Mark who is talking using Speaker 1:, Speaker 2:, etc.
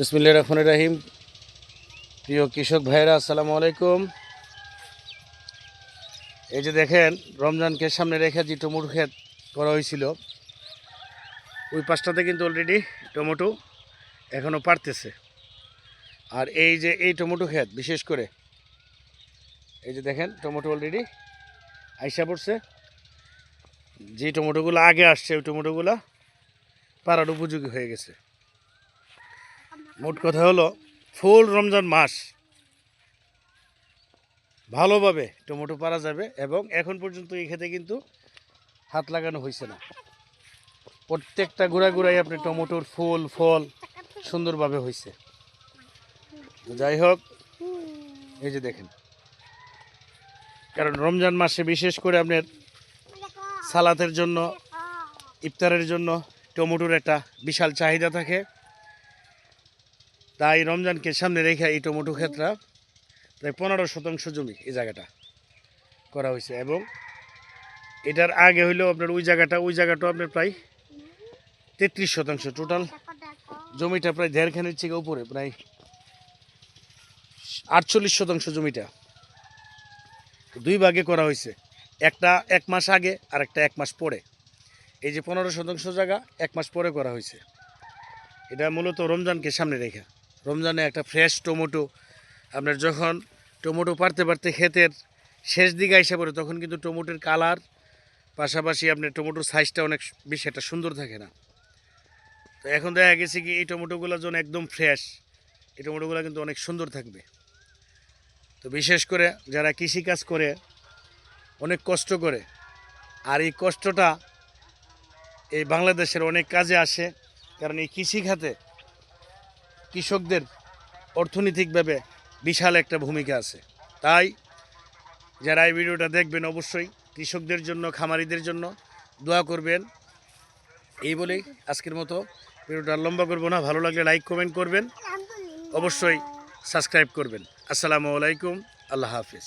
Speaker 1: বিসমিল্লা রহমান রাহিম। প্রিয় কৃষক ভাইরা আসসালামু আলাইকুম। এই যে দেখেন, রমজানকে সামনে রেখে যে টমেটো ক্ষেত করা হয়েছিল, ওই পাঁচটাতে কিন্তু অলরেডি টমেটো এখনও পারতেছে। আর এই যে এই টমেটো ক্ষেত, বিশেষ করে, এই যে দেখেন, টমেটো অলরেডি আইসা পড়ছে। যে টমেটোগুলো আগে আসছে, ওই টমেটোগুলো পাড়ার উপযোগী হয়ে গেছে। মোট কথা হলো, ফুল রমজান মাস। ভালোভাবে টমেটো পারা যাবে এবং এখন পর্যন্ত এই ক্ষেতে কিন্তু হাত লাগানো হয়েছে না। প্রত্যেকটা গোড়া গোড়াই আপনি টমেটোর ফুল, ফল সুন্দরভাবে হয়েছে যাই হোক, এই যে দেখেন। কারণ রমজান মাসে বিশেষ করে আপনার সালাতের জন্য, ইফতারের জন্য টমেটোর একটা বিশাল চাহিদা থাকে। তাই রমজানকে সামনে রেখে এই টমেটো ক্ষেত্রা প্রায় পনেরো শতাংশ জমি এই জায়গাটা করা হয়েছে। এবং এটার আগে হইলেও আপনার ওই জায়গাটা, ওই জায়গাটাও আপনার প্রায় তেত্রিশ শতাংশ টোটাল জমিটা প্রায় দেড়খানের থেকে উপরে, প্রায় আটচল্লিশ শতাংশ জমিটা দুই ভাগে করা হয়েছে। একটা এক মাস আগে আর একটা এক মাস পরে। এই যে পনেরো শতাংশ জায়গা, এক মাস পরে করা হয়েছে। এটা মূলত রমজানকে সামনে রেখে। রমজানে একটা ফ্রেশ টমেটো। আপনার যখন টমেটো পারতে পারতে ক্ষেতের শেষ দিকে এসে পড়ে, তখন কিন্তু টমেটোর কালার, পাশাপাশি আপনার টমেটোর সাইজটা অনেক বেশি, একটা সুন্দর থাকে না। তো এখন দেখা গেছে কি, এই টমেটোগুলো যখন একদম ফ্রেশ এই টমেটোগুলো কিন্তু অনেক সুন্দর থাকবে। তো বিশেষ করে যারা কৃষিকাজ করে, অনেক কষ্ট করে, আর এই কষ্টটা এই বাংলাদেশের অনেক কাজে আসে, কারণ এই কৃষি খাতে কৃষকদের অর্থনৈতিকভাবে বিশাল একটা ভূমিকা আছে। তাই যারা এই ভিডিওটা দেখবেন অবশ্যই কৃষকদের জন্য, খামারিদের জন্য দোয়া করবেন। এই বলেই আজকের মতো ভিডিওটা লম্বা করব না। ভালো লাগলে লাইক, কমেন্ট করবেন। অবশ্যই সাবস্ক্রাইব করবেন। আসসালামু আলাইকুম। আল্লাহ হাফিজ।